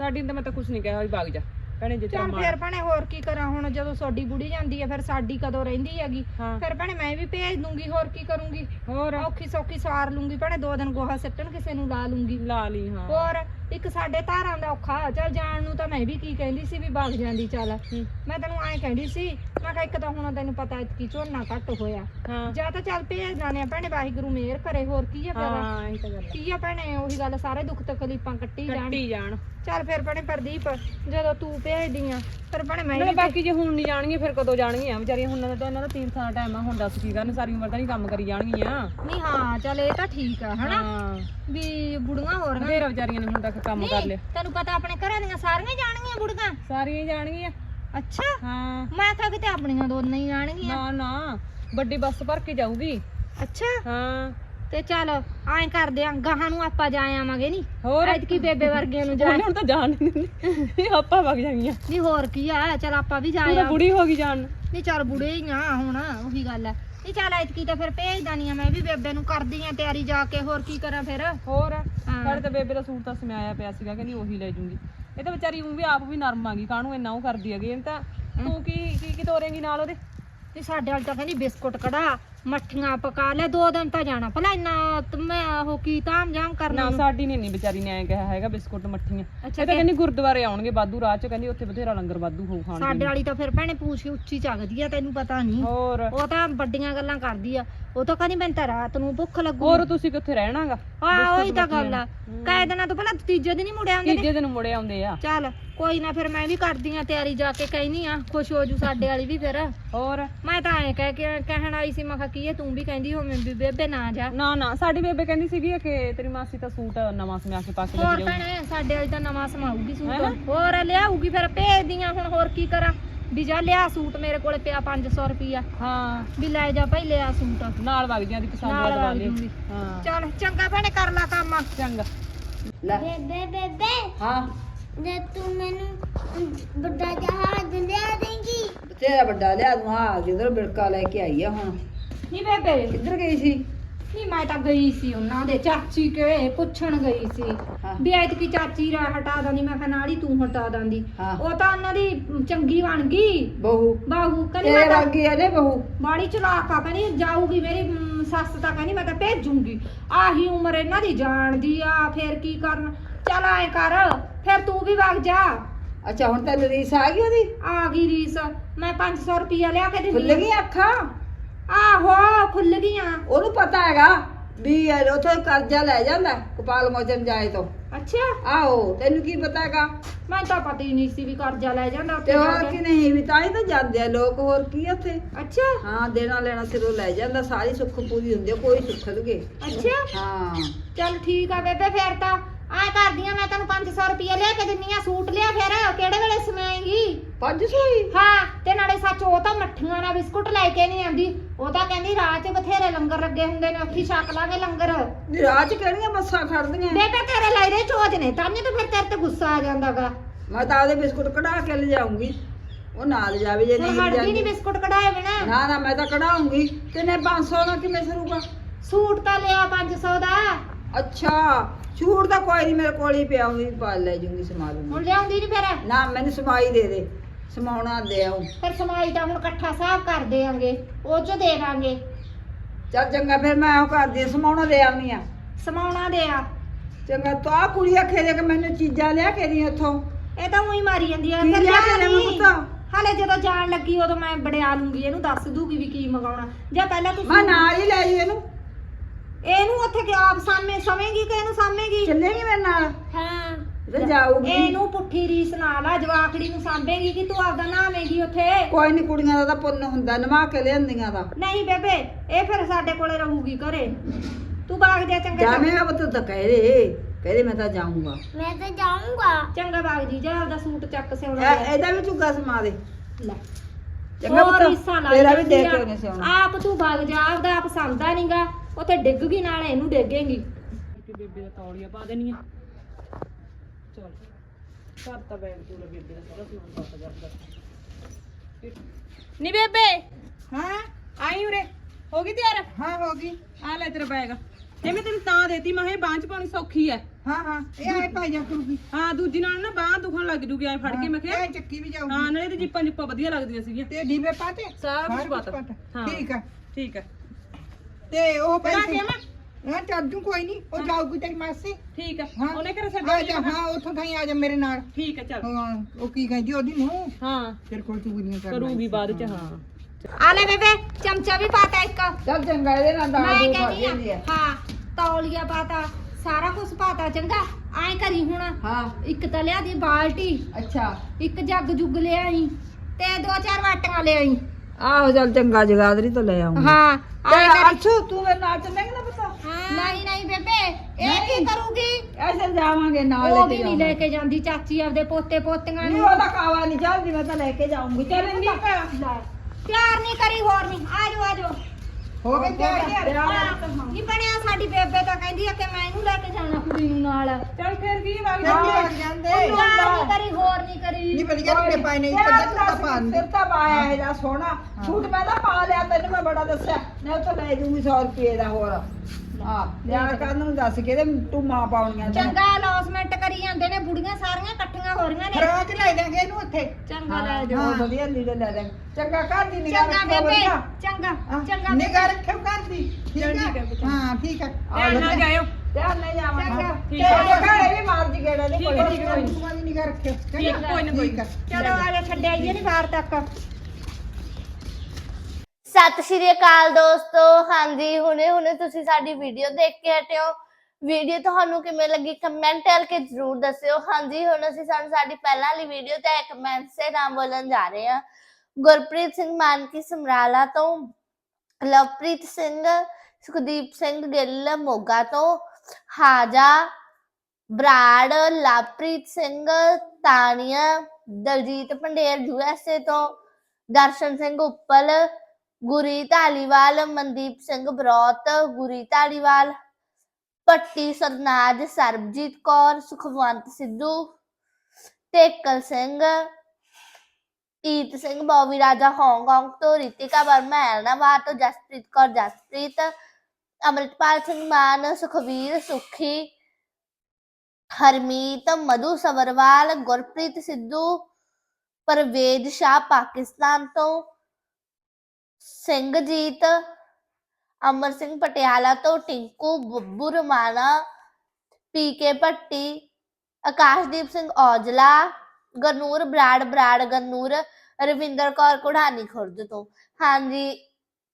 ਸਾਡੀ ਨੂੰ ਤਾਂ ਮੈਂ ਤਾਂ ਕੁਝ ਨਹੀਂ ਕਿਹਾ ਵੀ ਵਗ ਜਾ। ਭੈਣੇ ਜੇ ਤੇਰਾ ਚੱਲ ਫੇਰ ਭੈਣੇ ਹੋਰ ਕੀ ਕਰਾਂ ਹੁਣ? ਜਦੋਂ ਤੁਹਾਡੀ ਬੁੜੀ ਜਾਂਦੀ ਹੈ ਫਿਰ ਸਾਡੀ ਕਦੋਂ ਰਹਿੰਦੀ ਹੈਗੀ? ਹਾਂ। ਫਿਰ ਭੈਣੇ ਮੈਂ ਵੀ ਭੇਜ ਦੂੰਗੀ ਹੋਰ ਕੀ ਕਰੂੰਗੀ? ਹੋਰ? ਔਖੀ ਸੌਖੀ ਸਾਰ ਲੂੰਗੀ ਭੈਣੇ ਦੋ ਦਿਨ ਗੋਹਾ ਸਿੱਟਣ ਕਿਸੇ ਨੂੰ ਲਾ ਲੂੰਗੀ। ਲਾ ਲਈ ਹਾਂ। ਹੋਰ ਇੱਕ ਸਾਡੇ ਧਾਰਾਂ ਦਾ ਔਖਾ। ਚੱਲ ਜਾਣ ਨੂੰ ਤਾਂ ਮੈਂ ਵੀ ਕੀ ਕਹਿੰਦੀ ਸੀ ਵੀ ਵਗ ਜਾਂਦੀ ਚੱਲ। ਹੂੰ। ਮੈਂ ਤੈਨੂੰ ਐਂ ਕਹਿੰਦੀ ਸੀ ਮੈਂ ਕਿਹਾ ਇੱਕ ਤਾਂ ਹੁਣ ਤੈਨੂੰ ਪਤਾ ਇਤਕੀ ਝੋਨਾ ਘੱਟ ਹੋਇਆ। ਹਾਂ। ਜਾਂ ਤਾਂ ਚੱਲ ਭੇਜ ਦਾਨੇ ਆ ਭੈਣੇ ਵਾਹਿਗੁਰੂ ਮਿਹਰ ਕਰੇ ਹੋਰ ਕੀ ਆ ਫਿਰ ਹਾਂ ਇਹ ਤਾਂ ਗੱਲ ਆ। ਕੀ ਆ ਭੈਣੇ ਉਹੀ ਗੱਲ ਸਾਰੇ ਦੁੱਖ ਤਕਲੀਫਾਂ ਕੱਟੀ ਜਾਣ। ਕੱਟੀ ਜਾਣ। ਚੱਲ ਫਿਰ ਭੈਣੇ ਪ੍ਰਦੀਪ ਜਦੋਂ ਤੂੰ ਭੇਜਦੀ ਆ ਫਿਰ ਭੈਣੇ ਮੈਂ ਵੀ ਬਾਕੀ ਜੇ ਹੁਣ ਨਹੀਂ ਜਾਣਗੀਆਂ ਫਿਰ ਕਦੋਂ ਜਾਣਗੀਆਂ? ਵਿਚਾਰੀਆਂ ਹੁਣ ਤਾਂ ਇਹਨਾਂ ਦਾ ਤਿੰਨ ਸਾਲ ਟਾਈਮ ਆ ਹੁਣ ਦੱਸ ਕੀ ਕਰਨ ਸਾਰੀ ਉਮਰ ਤਾਂ ਨਹੀਂ ਕੰਮ ਕਰੀ ਜਾਣਗੀਆਂ। ਨਹੀਂ ਹਾਂ ਚੱਲ ਇਹ ਤਾਂ ਠੀਕ ਆ ਹਨਾ? ਹਾਂ। ਵੀ ਬੁੜੀਆਂ ਹੋਰ ਨਾ ਫੇਰ ਵਿਚਾਰੀਆਂ ਨੇ ਹੁਣ ਤੱਕ ਕੰਮ ਕਰ ਲਿਆ। ਤੈਨੂੰ ਪਤਾ ਆਪਣੇ ਘਰਾਂ ਦੀਆਂ ਸਾਰੀਆਂ ਜਾਣਗੀਆਂ ਬੁੜੀਆਂ? ਸਾਰੀਆਂ ਹੀ ਜਾਣਗੀਆਂ। ਅੱਛਾ? ਹਾਂ। ਮੈਂ ਤਾਂ ਕਿਤੇ ਆਪਣੀਆਂ ਦੋਨਾਂ ਹੀ ਜਾਣਗੀਆਂ। ਨਾ ਨਾ। ਵੱਡੀ ਬੱਸ ਭਰ ਕੇ ਜਾਊਗੀ। ਅੱਛਾ। ਹਾਂ। ਤੇ ਚੱਲ ਐਂ ਕਰਦੇ ਆਂ ਗਾਹਾਂ ਨੂੰ ਆਪਾਂ ਜਾ ਆਵਾਂਗੇ ਨਹੀਂ ਹੋਰ? ਐਤਕੀ ਬੇਬੇ ਵਰਗਿਆਂ ਨੂੰ ਜਾ ਹੁਣ ਤਾਂ ਜਾਣ ਨਹੀਂ ਦਿੰਦੇ। ਆਪਾਂ ਵਗ ਜਾਈਆਂ। ਨਹੀਂ ਹੋਰ ਕੀ ਆ? ਚੱਲ ਆਪਾਂ ਵੀ ਜਾ ਤੂੰ ਤਾਂ ਆ ਬੁੜੀ ਹੋ ਗਈ ਜਾਣ। ਨਹੀਂ ਚੱਲ ਬੁੜੇ ਹੀ ਆ ਹੁਣ ਉਹੀ ਗੱਲ ਆ। ਨਹੀਂ ਚੱਲ ਐਤਕੀ ਤਾਂ ਫਿਰ ਭੇਜ ਦਾਨੀ ਆ ਮੈਂ ਵੀ ਬੇਬੇ ਨੂੰ। ਕਰਦੀ ਆ ਤਿਆਰੀ ਜਾ ਕੇ ਹੋਰ ਕੀ ਕਰਾਂ ਫਿਰ? ਹੋਰ? ਸਾਡੇ ਤਾਂ ਬੇਬੇ ਦਾ ਸੂਟ ਤਾਂ ਸਮਿਆਇਆ ਪਿਆ ਸੀਗਾ ਕਹਿੰਦੀ ਉਹੀ ਲੈ ਜੂੰਗੀ। ਇਹ ਤਾਂ ਵਿਚਾਰੀ ਉਹ ਵੀ ਆਪ ਵੀ ਨਰਮ ਆ ਗਈ, ਕਾਹਨੂੰ ਇੰਨਾ ਉਹ ਕਰਦੀ ਹੈਗੀ, ਇਹ ਤਾਂ ਤੂੰ ਕੀ ਕੀ ਕੀ ਤੋਰੇਂਗੀ ਨਾਲ ਉਹਦੇ? ਤੇ ਸਾਡੇ ਵਾਲ ਤਾਂ ਕਹਿੰਦੀ ਬਿਸਕੁਟ ਕੜਾ ਮੱਠੀਆਂ ਪਕਾ ਲੈ ਦੋ ਦਿਨ ਤਾਂ ਜਾਣਾ। ਭਲਾ ਇੰਨਾ ਤੇ ਮੈਂ ਉਹ ਕੀ ਤਾਮ ਜਾਮ ਕਰਨਾ ਨਾ ਸਾਡੀ ਨੇ ਨਹੀਂ ਵਿਚਾਰੀ ਨੇ ਐ ਕਿਹਾ ਹੈਗਾ ਬਿਸਕੁਟ ਮੱਠੀਆਂ। ਅੱਛਾ ਇਹ ਤਾਂ ਕਹਿੰਦੀ ਗੁਰਦੁਆਰੇ ਆਉਣਗੇ ਬਾਦੂ ਰਾਹ ਚ। ਕਹਿੰਦੀ ਉੱਥੇ ਬਥੇਰਾ ਲੰਗਰ ਵਾਧੂ ਹੋਊ ਖਾਣ ਸਾਡੇ ਵਾਲੀ ਤਾਂ ਫਿਰ ਭੈਣੇ ਪੂਛ ਉੱਚੀ ਚੱਕਦੀ ਆ ਤੈਨੂੰ ਪਤਾ ਨਹੀਂ ਹੋਰ? ਉਹ ਤਾਂ ਵੱਡੀਆਂ ਗੱਲਾਂ ਕਰਦੀ ਆ। ਉਹ ਤਾਂ ਕਹਿੰਦੀ ਮੈਨੂੰ ਤਾਂ ਰਾਤ ਨੂੰ ਭੁੱਖ ਲੱਗੂ। ਹੋਰ ਤੁਸੀਂ ਕਿੱਥੇ ਰਹਿਣਾਗਾ? ਆ ਉਹੀ ਤਾਂ ਗੱਲ ਆ। ਕਾਇ ਦਿਨਾਂ ਤੋਂ ਪਹਿਲਾਂ ਤੀਜੇ ਦਿਨ ਹੀ ਮੁੜਿਆ ਆਉਂਦੇ ਨੇ। ਤੀਜੇ ਦਿਨ ਮੁੜੇ ਆਉਂਦੇ ਆ। ਚੱਲ ਕੋਈ ਨਾ ਫਿਰ ਮੈਂ ਵੀ ਕਰਦੀ ਆ ਤਿਆਰੀ ਜਾ ਕੇ ਕਹਿਨੀ ਆ। ਖੁਸ਼ ਹੋ ਜੂ ਸਾਡੇ ਵਾਲੀ ਵੀ ਫਿਰ। ਹੋਰ? ਮੈਂ ਤਾਂ ਐ ਕਹਿ ਕੇ ਕਹਿਣ ਆਈ ਸੀ ਮੈਂ ਕਿਹਾ ਕੀ ਹੈ? ਤੂੰ ਵੀ ਕਹਿੰਦੀ ਹੋਵੇਂ ਵੀ ਬੇਬੇ ਨਾ ਜਾ। ਨਾ ਨਾ ਸਾਡੀ ਬੇਬੇ ਕਹਿੰਦੀ ਸੀਗੀ ਕਿ ਤੇਰੀ ਮਾਸੀ ਤਾਂ ਸੂਟ ਨਵਾਂ ਸਮਿਆ ਕੇ ਪਾ ਕੇ ਹੋਰ ਲੈ ਜਾਊਗੀ। ਭੈਣੇ ਸਾਡੇ ਵਾਲੀ ਤਾਂ ਨਵਾਂ ਸਮਾਊਗੀ ਹੈਨਾ? ਸੂਟ ਹੋਰ ਲਿਆਊਗੀ ਫਿਰ ਭੇਜਦੀਆਂ ਹੁਣ ਹੋਰ ਕੀ ਕਰਾਂ? ਵੀ ਜਾ ਲਿਆ ਸੂਟ ਮੇਰੇ ਕੋਲੇ ਪਿਆ 500 ਰੁਪਿਆ ਹਾਂ। ਵੀ ਲੈ ਜਾ ਭਾਈ ਲਿਆ ਸੂਟ। ਨਾਲ ਵਗ ਜਾਂਦੀ ਪਸੰਦ ਨਾਲ ਵਗ ਜੂੰਗੀ। ਹਾਂ। ਚੱਲ ਚੰਗਾ ਭੈਣੇ ਕਰ ਲਾ ਕੰਮ। ਚੰਗਾ। ਬੇਬੇ ਬੇਬੇ। ਹਾਂ। ਜੇ ਤੂੰ ਮੈਨੂੰ ਵੱਡਾ ਜਹਾਜ਼ ਲਿਆ ਦੇਂਗੀ। ਤੇਰਾ ਵੱਡਾ ਲਿਆ ਦੂੰ ਆ ਜਿੱਧਰ ਬਿੜਕਾ ਲੈ ਕੇ ਆਈ ਆ ਹੁਣ। ਨਹੀਂ ਬੇਬੇ? ਕਿੱਧਰ ਗਈ ਸੀ? ਨਹੀਂ ਮੈਂ ਤਾਂ ਗਈ ਸੀ ਉਹਨਾਂ ਦੇ ਚਾਚੀ ਕੇ ਪੁੱਛਣ ਗਈ ਸੀ ਹਾਂ। ਵੀ ਐਤਕੀ ਚਾਚੀ ਰਾ ਹਟਾ ਦਿੰਦੀ? ਮੈਂ ਕਿਹਾ ਨਾਲ ਹੀ ਤੂੰ ਹਟਾ ਦਿੰਦੀ। ਹਾਂ। ਉਹ ਤਾਂ ਉਹਨਾਂ ਦੀ ਚੰਗੀ ਬਣ ਗਈ। ਬਹੂ। ਬਾਹੂ ਕਹਿੰਦੀ ਤੇਰੇ ਮੈਂ ਤਾਂ ਵਰਗੀ ਬਹੂ। ਬਾੜੀ ਚਲਾਕ ਆ ਕਹਿੰਦੀ ਜਾਊਗੀ ਮੇਰੀ ਮ, ਸੱਸ ਤਾਂ ਕਹਿੰਦੀ ਮੈਂ ਤਾਂ ਭੇਜੂੰਗੀ। ਆਹੀ ਉਮਰ ਇਹਨਾਂ ਦੀ ਜਾਣਦੀ ਆ ਫੇਰ ਕੀ ਕਰਨ? ਚੱਲ ਐ ਕਰ ਫਿਰ ਤੂੰ ਵੀ ਵਗ ਜਾ। ਅੱਛਾ ਹੁਣ ਤੈਨੂੰ ਰੀਸ ਆ ਗਈ ਉਹਦੀ? ਆ ਗਈ ਰੀਸ ਮੈਂ 500 ਰੁਪਿਆ ਲਿਆ ਕੇ ਖੁੱਲ ਦਿੰਦੀ ਗਈ ਅੱਖਾਂ? ਆਹੋ ਖੁੱਲ ਗਈਆਂ। ਉਹਨੂੰ ਪਤਾ ਹੈਗਾ ਵੀ ਇਹ ਉੱਥੋਂ ਕਰਜ਼ਾ ਲੈ ਜਾਂਦਾ ਕਪਾਲ ਮੋਚਨ ਜਾਏ ਤੋਂ। ਅੱਛਾ। ਆਹੋ ਤੈਨੂੰ ਕੀ ਪਤਾ ਹੈਗਾ? ਮੈਂ ਤਾਂ ਪਤਾ ਹੀ ਨਹੀਂ ਸੀ ਵੀ ਕਰਜ਼ਾ ਲੈ ਜਾਂਦਾ ਤੇ ਉੱਥੇ ਜਾ ਹੋਰ ਕੇ। ਕੀ ਨਹੀਂ ਵੀ ਤਾਂ ਹੀ ਤਾਂ ਜਾਂਦੇ ਆ ਲੋਕ ਹੋਰ ਕੀ ਆ ਉੱਥੇ? ਅੱਛਾ। ਹਾਂ ਦੇਣਾ ਲੈਣਾ ਸਿਰੋਂ ਲੈ ਜਾਂਦਾ ਸਾਰੀ ਸੁੱਖ ਪੂਰੀ ਹੁੰਦੀ ਆ ਕੋਈ ਸੁੱਖ ਲਗੇ ਅੱਛਾ। ਹਾਂ। ਚੱਲ ਠੀਕ ਆ ਬੇਬੇ ਫੇਰ ਤਾਂ ਐ ਕਰਦੀ ਆ ਮੈਂ ਤੈਨੂੰ 500 ਰੁਪਏ ਲਿਆ ਕੇ ਦਿੰਨੀ ਆ ਸੂਟ ਲਿਆ ਫੇਰ ਕਿਹੜੇ ਵੇਲੇ ਸਮਾਏਂਗੀ? 500 ਹੀ? ਹਾਂ ਤੇ ਨਾਲੇ ਸੱਚ ਉਹ ਤਾਂ ਮੱਠੀਆਂ ਨਾਲ ਬਿਸਕੁਟ ਲੈ ਕੇ ਨਹੀਂ ਆਂਦੀ ਉਹ ਤਾਂ ਕਹਿੰਦੀ ਰਾਹ 'ਚ ਬਥੇਰੇ ਲੰਗਰ ਲੱਗੇ ਹੁੰਦੇ ਨੇ ਉੱਥੇ ਛਕ ਲਾਂਗੇ ਲੰਗਰ। ਨੀ ਰਾਹ 'ਚ ਕਿਹੜੀਆਂ ਬੱਸਾਂ ਖੜਦੀਆਂ ਬੇਬੇ ਤੇਰੇ ਲੈ ਦੇ ਚੋਜ ਨੇ ਤਾਂ ਤਾਂ ਫਿਰ ਤੇਰੇ ਤੇ ਗੁੱਸਾ ਆ ਜਾਂਦਾਗਾ। ਮੈਂ ਤਾਂ ਉਹਦੇ ਬਿਸਕੁਟ ਕਢਾ ਕੇ ਲਿਜਾਉਂਗੀ ਉਹ ਨਾਲ ਜਾਵੇ ਜੇ ਨਹੀਂ ਹੜਦੀ ਨਹੀਂ ਜਾਂਦੀ ਬਿਸਕੁਟ ਕਢਾਏ ਬਿਨਾ। ਨਾ ਨਾ ਮੈਂ ਤਾਂ ਕਢਾਉਂਗੀ ਕਿੰਨੇ 500 ਨਾਲ ਕਿਵੇਂ ਸਰੂਗਾ? ਸੂਟ ਤਾਂ ਲਿਆ 500 ਦਾ। ਅੱਛਾ। ਛੂਟ ਤਾਂ ਕੋਈ ਨਹੀਂ ਮੇਰੇ ਕੋਲ ਹੀ ਪਿਆ ਉਹੀ ਪਾ ਲੈ ਜੂੰਗੀ ਸਮਾ ਲੂੰਗੀ। ਹੁਣ ਲਿਆਉਂਦੀ ਨਹੀਂ ਫਿਰ? ਨਾ ਮੈਨੂੰ ਸਮਾਈ ਦੇ ਦੇ ਸਮਾਉਣਾ ਦੇ ਆਉਂ ਫਿਰ ਸਮਾਈ ਤਾਂ ਹੁਣ ਇਕੱਠਾ ਹਿਸਾਬ ਕਰ ਦੇਾਂਗੇ ਉਹ ਚ ਦੇ ਦਾਂਗੇ। ਚੱਲ ਚੰਗਾ ਫਿਰ ਮੈਂ ਉਹ ਕਰਦੀ ਸਮਾਉਣਾ ਦੇ ਆਉਣੀ ਆ ਸਮਾਉਣਾ ਦੇ ਆ। ਚੰਗਾ ਤੂੰ ਆ ਕੁੜੀ ਆਖੇ ਦੇ ਕਿ ਮੈਨੂੰ ਚੀਜ਼ਾਂ ਲਿਆ ਕੇ ਦੀ ਉੱਥੋਂ। ਇਹ ਤਾਂ ਉਹੀ ਮਾਰੀ ਜਾਂਦੀ ਆ ਕੀ ਫਿਰ ਲਿਆ ਲਿਆ ਕੇ ਦੇਵਾਂ ਨੀ। ਪੁੱਤ? ਹਾਲੇ ਜਦੋਂ ਜਾਣ ਲੱਗੀ ਉਦੋਂ ਮੈਂ ਬੜਿਆ ਲੂੰਗੀ ਇਹਨੂੰ ਦੱਸ ਦੂਗੀ ਵੀ ਕੀ ਮੰਗਾਉਣਾ। ਜਾਂ ਪਹਿਲਾਂ ਤੂੰ ਮੈਂ ਨਾਲ ਹੀ ਲੈ ਜੂ ਇਹਨੂੰ। ਇਹਨੂੰ ਉੱਥੇ ਕਿ ਆਪ ਸਾਹਮਣੇ ਸਵੇਂਗੀ ਕਿ ਇਹਨੂੰ ਸਾਹਮਣੇਗੀ ਚੱਲੇਗੀ ਮੇਰੇ ਨਾਲ? ਹਾਂ। ਤੇ ਜਾਊਗੀ। ਇਹਨੂੰ ਪੁੱਠੀ ਰੀਸ ਨਾਲ ਆ ਜਵਾਕੜੀ ਨੂੰ ਸਾਂਭੇਗੀ ਕਿ ਤੂੰ ਆਪਦਾ ਨਾਵੇਂਗੀ ਉੱਥੇ? ਕੋਈ ਨਹੀਂ ਕੁੜੀਆਂ ਦਾ ਤਾਂ ਪੁੰਨ ਹੁੰਦਾ ਨਵਾ ਕੇ ਲਿਆਂਦੀਆਂ ਦਾ। ਨਹੀਂ ਬੇਬੇ ਇਹ ਫਿਰ ਸਾਡੇ ਕੋਲੇ ਰਹੂਗੀ ਘਰੇ। ਤੂੰ ਬਾਗ ਜਾ ਚੰਗਾ ਜਾਵੇਂਗਾ ਪੁੱਤ ਤਾਂ ਕਹਿ ਦੇ। ਕਹਿ ਦੇ ਮੈਂ ਤਾਂ ਜਾਊਂਗਾ। ਮੈਂ ਤਾਂ ਜਾਊਂਗਾ। ਚੰਗਾ ਬਾਗ ਜੀ ਜਾ ਆਪਦਾ ਸੂਟ ਚੱਕ ਸਿਉਣਾ ਇਹ- ਇਹਦਾ ਵੀ ਝੁੱਗਾ ਸਮਾ ਦੇ। ਲੈ। ਚੰਗਾ ਹੋਰ ਪੁੱਤ ਰੀਸਾਂ ਲਾਈ ਤੇਰਾ ਵੀ ਦੇਖ ਆ। ਕੇ ਉਹਨੇ ਸਿਆਉਣਾ ਆਪ ਤੂੰ ਬਾਗ ਜਾ ਆਪਦਾ ਆਪ ਸੰਦਾ ਨਹੀਂਗਾ ਉੱਥੇ ਡਿੱਗ ਗਈ ਨਾਲ ਇਹਨੂੰ ਡੇਗੇਂਗੀ। ਕਿ ਬੇਬੇ ਦਾ ਤੌਲੀਆ ਪਾ ਦੇਣੀ ਆ। ਚਲ ਘਰ ਤਾਂ ਬੈਗ ਪੂਰਾ ਬੇਬੇ ਦਾ ਸਾਰਾ ਸਮਾਨ ਪਾ ਜਾਂਦਾ ਨੀ ਬੇਬੇ! ਹਾਂ? ਆਈ ਉਰੇ। ਹੋ ਗਈ ਤਿਆਰ? ਹਾਂ ਹੋ ਗਈ। ਆ ਲੈ ਤੇਰਾ ਬੈਗ। ਇਹ ਮੈਂ ਤੈਨੂੰ ਤਾਂ ਦੇਤੀ ਮੈਂ ਇਹ ਬਾਂਹ ਚ ਪਾਉਣੀ ਸੌਖੀ ਐ। ਹਾਂ ਹਾਂ। ਇਹ ਆਏ ਭਾਈਆਂ ਕਰੂਗੀ ਹਾਂ ਦੂਜੀ ਨਾਲ ਨਾ ਬਾਂਹ ਦੁਖਣ ਲੱਗ ਜੂਗੀ ਐ ਫੜ ਕੇ ਮੈਂ ਕਿਹਾ। ਇਹ ਚੱਕੀ ਵੀ ਜਾਊਗੀ। ਹਾਂ ਨਾਲੇ ਤੇ ਜਿੱਪਾਂ ਜੁੱਪਾਂ ਵਧੀਆ ਲੱਗਦੀਆਂ ਸੀਗੀਆਂ। ਤੇ ਡੀਵੇ ਪਾਤੇ? ਸਾਰਾ ਕੁਝ ਪਤਾ। ਠੀਕ ਆ। ਠੀਕ ਹੈ ਤੇ ਉਹ ਪੈਸੇ ਕੇ ਹਾਂ ਚੱਲ ਜੂ ਕੋਈ ਨਹੀਂ ਉਹ ਜਾਊਗੀ ਤੇਰੀ ਮਾਸੀ। ਠੀਕ ਹੈ ਹਾਂ। ਉਹਨੇ ਘਰੇ ਆ ਛੱਡਿਆ ਜਾ ਹਾਂ ਉੱਥੋਂ ਤਾਈਂ ਆ ਜਾ ਮੇਰੇ ਨਾਲ। ਠੀਕ ਹੈ ਚੱਲ। ਹਾਂ ਉਹ ਕੀ ਕਹਿੰਦੀ ਉਹਦੀ ਨੂੰ ਹਾਂ। ਤੇਰੇ ਕੋਲ ਚੁਗਲੀਆਂ ਕਰ ਕਰੂਗੀ ਬਾਅਦ ਚ ਹਾਂ। ਆ ਲੈ ਬੇਬੇ ਚਮਚਾ ਵੀ ਪਾਤਾ ਇੱਕ। ਚੱਲ ਚੰਗਾ ਇਹਦੇ ਨਾਲ ਦਾਲ ਮੈਂ ਕਹਿੰਦੀ ਆ ਹੈ ਹਾਂ ਤੌਲੀਆ ਪਾਤਾ ਸਾਰਾ ਕੁਝ ਪਾਤਾ ਚੰਗਾ। ਐਂ ਕਰੀ ਹੁਣ। ਹਾਂ। ਇੱਕ ਤਾਂ ਲਿਆ ਦੀ ਬਾਲਟੀ ਅੱਛਾ। ਇੱਕ ਜੱਗ ਜੁਗ ਲਿਆਈ ਤੇ ਦੋ ਚਾਰ ਵਾਟੀਆਂ ਲਿਆਈ। ਆਹੋ ਚੱਲ ਚੰਗਾ ਜਗਾਦਰੀ ਤੋਂ ਲੈ ਆਉਂਗੀ। ਹਾਂ ਐਂ ਕਰੀ ਅੱਛੂ ਤੂੰ ਮੇਰੇ ਨਾਲ ਚੱਲੇਂਗੀ ਨਾ ਪਤਾ? ਨਹੀਂ ਨਹੀਂ ਬੇਬੇ ਇਹ ਕੀ ਨਹੀਂ। ਕਰੂਗੀ? ਐਸੇ ਜਾਵਾਂਗੇ ਨਾਲ ਉਹ ਲੈ ਵੀ ਨਹੀਂ ਲੈ ਕੇ ਜਾਂਦੀ ਚਾਚੀ ਆਪਦੇ ਪੋਤੇ ਪੋਤੀਆਂ ਨਹੀਂ ਨੂੰ। ਉਹਦਾ ਕਾਵਾ ਨਹੀਂ ਚੱਲਦੀ ਮੈਂ ਤਾਂ ਲੈ ਕੇ ਜਾਊਂਗੀ। ਚੱਲ ਲੈ, ਪਿਆਰ ਨਹੀਂ ਕਰੀ ਹੋਰ ਨਹੀਂ। ਆਜੋ ਆਜੋ ਹੋ ਗਏ ਤਿਆਰ ਕੀ ਬਣਿਆ ਸਾਡੀ ਬੇਬੇ ਤਾਂ ਕਹਿੰਦੀ ਆ ਕਿ ਮੈਂ ਇਹਨੂੰ ਲੈ ਕੇ ਜਾਣਾ ਕੁੜੀ ਨੂੰ ਨਾਲ। ਚੱਲ ਫਿਰ ਕੀ ਵਗ ਲੱਗ ਜਾਂਦੇ। ਪਿਆਰ ਨਹੀਂ ਕਰੀ ਹੋਰ ਨਹੀਂ ਕਰੀ। ਨਹੀਂ ਵਧੀਆ ਕੱਪੜੇ ਪਾਏ ਨੇ ਕੱਦਾ ਚੁੱਕਾ ਪਾਣ ਸਿਰ ਤਾਂ ਪਾਇਆ ਜਾ ਸੋਹਣਾ। ਸੂਟ ਮੈਂ ਤਾਂ ਪਾ ਲਿਆ ਤੈਨੂੰ ਮੈਂ ਬੜਾ ਦੱਸਿਆ। ਮੈਂ ਉੱਥੋਂ ਲੈ ਜੂੰਗੀ 100 ਰੁਪਏ ਦਾ ਹੋਰ। ਹਾਂ ਲਿਆ ਕੱਲ ਨੂੰ ਦੱਸ ਕਿਹਦੇ ਤੂੰ ਮਾਂ ਪਾਉਣੀਆਂ ਤੈਨੂੰ। ਚੰਗਾ ਅਨਾਉਂਸਮੈਂਟ ਕਰੀ ਜਾਂਦੇ ਨੇ ਬੁੜੀਆਂ ਸਾਰੀਆਂ ਇਕੱਠੀਆਂ ਹੋ ਰਹੀਆਂ ਨੇ। ਫਰਾਕ ਲੈ ਦਾਂਗੇ ਇਹਨੂੰ ਉੱਥੇ। ਚੰਗਾ ਲੈ ਜਾਓ। ਹਾਂ ਵਧੀਆ ਲੀੜੇ ਲੈ ਦਾਂਗੇ ਚੰਗਾ ਘਰ ਦੀ ਨਿਗਾਹ ਚੰਗਾ ਰੱਖਿਓ ਬੇਬੇ ਵਧੀਆ। ਚੰਗਾ ਹਾਂ, ਚੰਗਾ ਨਿਗਾਹ ਰੱਖਿਓ ਘਰ ਦੀ ਠੀਕ ਚੱਲ ਠੀਕ ਹੈ ਹੈ ਪੁੱਤ। ਹਾਂ ਠੀਕ ਹੈ ਧਿਆਨ ਨਾਲ ਜਾਇਓ। ਧਿਆਨ ਨਾਲ ਜਾਵਾਂਗੇ ਚੰਗਾ, ਠੀਕ ਤੇ ਹੈ। ਉਹਦੇ ਘਰੇ ਵੀ ਮਾਰ ਜੀ ਗੇੜਾ ਦੇ ਠੀਕ ਹੈ, ਠੀਕ ਹੈ, ਕੋਈ ਨੀ। ਨਿਗਾਹ ਰੱਖਿਓ। ਠੀਕ, ਕੋਈ ਨੀ, ਕੋਈ ਨੀ। ਠੀਕ ਹੈ। ਚਲੋ ਆ ਜਾ ਛੱਡਿਆ ਆਈਏ ਨਹੀਂ ਬਾਹਰ ਤੱਕ। ਸਤਿ ਸ਼੍ਰੀ ਅਕਾਲ ਦੋਸਤੋ। ਹਾਂਜੀ, ਹੁਣੇ ਹੁਣੇ ਤੁਸੀਂ ਸਾਡੀ ਵੀਡੀਓ ਦੇਖ ਕੇ ਹਟਿਓ ਵੀਡੀਓ ਤੁਹਾਨੂੰ ਕਿਵੇਂ ਲੱਗੀ ਕਮੈਂਟ ਕਰਕੇ ਜ਼ਰੂਰ ਦੱਸਿਓ। ਹਾਂਜੀ, ਹੁਣ ਅਸੀਂ ਸਾਨੂੰ ਸਾਡੀ ਪਹਿਲਾਂ ਵਾਲੀ ਵੀਡੀਓ ਤੇ ਕਮੈਂਟ ਸੇ ਨਾਮ ਬੋਲਣ ਜਾ ਰਹੇ ਹਾਂ। ਗੁਰਪ੍ਰੀਤ ਸਿੰਘ ਮਾਨਕੀ ਸਮਰਾਲਾ ਤੋਂ, ਲਵਪ੍ਰੀਤ ਸਿੰਘ, ਸੁਖਦੀਪ ਸਿੰਘ ਗਿੱਲ ਮੋਗਾ ਤੋਂ, ਹਾਜਾ, ਬਰਾੜ, ਲਵਪ੍ਰੀਤ ਸਿੰਘ ਤਾਨੀਆ ਦਲਜੀਤ ਪੰਡੇਰ ਯੂਐਸਏ ਤੋਂ, ਦਰਸ਼ਨ ਸਿੰਘ ਉੱਪਲ ਗੁਰੀ ਢਾਲੀਵਾਲ ਮਨਦੀਪ ਸਿੰਘ ਬਰੋਤ, ਗੁਰੀ ਢਾਲੀਵਾਲ ਪੱਟੀ ਸਰਨਾਜ, ਸਰਬਜੀਤ ਕੌਰ, ਸੁਖਵੰਤ ਸਿੱਧੂ ਟੇਕਲ ਸਿੰਘ, ਈਤ ਸਿੰਘ, ਬੌਵੀ ਰਾਜਾ ਹਾਂਗਕਾਂਗ ਤੋਂ ਰਿਤਿਕਾ ਵਰਮਾ ਐਲਨਾਬਾਦ ਤੋਂ ਜਸਪ੍ਰੀਤ ਕੌਰ, ਜਸਪ੍ਰੀਤ, ਅਮਰਿਤਪਾਲ ਸਿੰਘ ਮਾਨ, ਸੁਖਵੀਰ ਸੁਖੀ, ਹਰਮੀਤ ਮਧੂ ਸਵਰਵਾਲ, ਗੁਰਪ੍ਰੀਤ ਸਿੱਧੂ, ਪਰਵੇਜ ਸ਼ਾਹ ਪਾਕਿਸਤਾਨ ਤੋਂ ਸਿੰਘਜੀਤ ਅਮਰ ਸਿੰਘ ਪਟਿਆਲਾ ਤੋਂ ਟਿੰਕੂ, ਬੱਬੂ ਰਮਾਣਾ ਪੀਕੇ ਭੱਟੀ, ਆਕਾਸ਼ਦੀਪ ਸਿੰਘ ਔਜਲਾ, ਗਰਨੂਰ ਬਰਾੜ ਬਰਾੜ, ਗਰਨੂਰ ਰਵਿੰਦਰ ਕੌਰ ਕੁੜਾਨੀ ਖੁਰਦ ਤੋਂ। ਹਾਂਜੀ,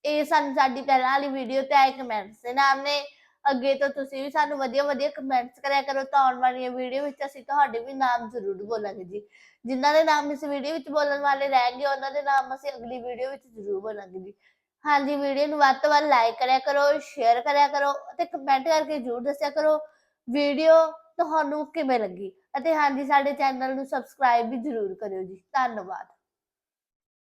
ਇਹ ਸਾਨੂੰ ਸਾਡੀ ਪਹਿਲਾਂ ਵਾਲੀ ਵੀਡੀਓ ਤੇ ਆਏ ਕਮੈਂਟਸ ਦੇ ਨਾਮ ਨੇ। ਅੱਗੇ ਤੋਂ ਤੁਸੀਂ ਵੀ ਸਾਨੂੰ ਵਧੀਆ ਵਧੀਆ ਕਮੈਂਟਸ ਕਰਿਆ ਕਰੋ ਤਾਂ ਆਉਣ ਵਾਲੀਆਂ ਵੀਡੀਓ ਵਿੱਚ ਅਸੀਂ ਤੁਹਾਡੇ ਵੀ ਨਾਮ ਜ਼ਰੂਰ ਬੋਲਾਂਗੇ ਜੀ। ਜਿਨ੍ਹਾਂ ਦੇ ਨਾਮ ਇਸ ਵੀਡੀਓ ਵਿੱਚ ਬੋਲਣ ਵਾਲੇ ਰਹਿਣਗੇ, ਉਹਨਾਂ ਦੇ ਨਾਮ ਅਸੀਂ ਅਗਲੀ ਵੀਡੀਓ ਵਿੱਚ ਜ਼ਰੂਰ ਬੋਲਾਂਗੇ ਜੀ। ਹਾਂਜੀ ਵੀਡੀਓ ਨੂੰ ਵੱਧ ਤੋਂ ਵੱਧ ਲਾਈਕ ਕਰਿਆ ਕਰੋ ਸ਼ੇਅਰ ਕਰਿਆ ਕਰੋ ਅਤੇ ਕਮੈਂਟ ਕਰਕੇ ਜ਼ਰੂਰ ਦੱਸਿਆ ਕਰੋ ਵੀਡੀਓ ਤੁਹਾਨੂੰ ਕਿਵੇਂ ਲੱਗੀ? ਅਤੇ ਹਾਂਜੀ, ਸਾਡੇ ਚੈਨਲ ਨੂੰ ਸਬਸਕ੍ਰਾਈਬ ਵੀ ਜ਼ਰੂਰ ਕਰਿਓ ਜੀ। ਧੰਨਵਾਦ।